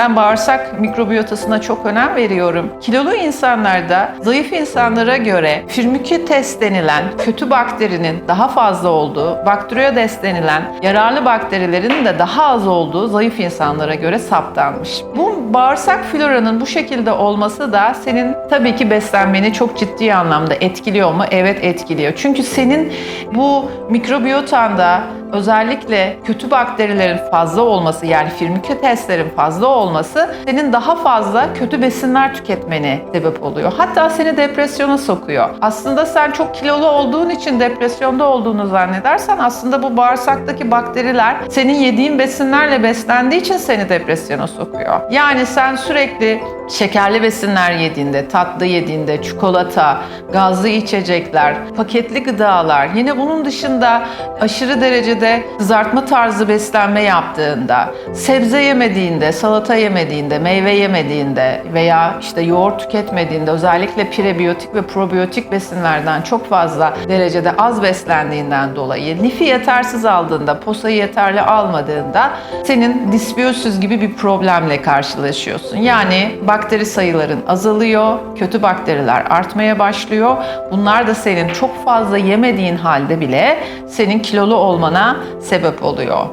Ben bağırsak mikrobiyotasına çok önem veriyorum. Kilolu insanlarda zayıf insanlara göre Firmicutes denilen kötü bakterinin daha fazla olduğu, Bacteroides denilen yararlı bakterilerin de daha az olduğu zayıf insanlara göre saptanmış. Bu bağırsak floranın bu şekilde olması da senin tabii ki beslenmeni çok ciddi anlamda etkiliyor mu? Evet etkiliyor. Çünkü senin bu mikrobiyotanda özellikle kötü bakterilerin fazla olması yani firmicuteslerin fazla olması senin daha fazla kötü besinler tüketmeni sebep oluyor. Hatta seni depresyona sokuyor. Aslında sen çok kilolu olduğun için depresyonda olduğunu zannedersen aslında bu bağırsaktaki bakteriler senin yediğin besinlerle beslendiği için seni depresyona sokuyor. Yani sen sürekli şekerli besinler yediğinde, tatlı yediğinde, çikolata, gazlı içecekler, paketli gıdalar, yine bunun dışında aşırı derecede kızartma tarzı beslenme yaptığında, sebze yemediğinde, salata yemediğinde, meyve yemediğinde veya işte yoğurt tüketmediğinde özellikle prebiyotik ve probiyotik besinlerden çok fazla derecede az beslendiğinden dolayı lifi yetersiz aldığında, posayı yeterli almadığında senin disbiyosüz gibi bir problemle karşılaşıyorsun. Yani bakteri sayıların azalıyor, kötü bakteriler artmaya başlıyor. Bunlar da senin çok fazla yemediğin halde bile senin kilolu olmana sebep oluyor.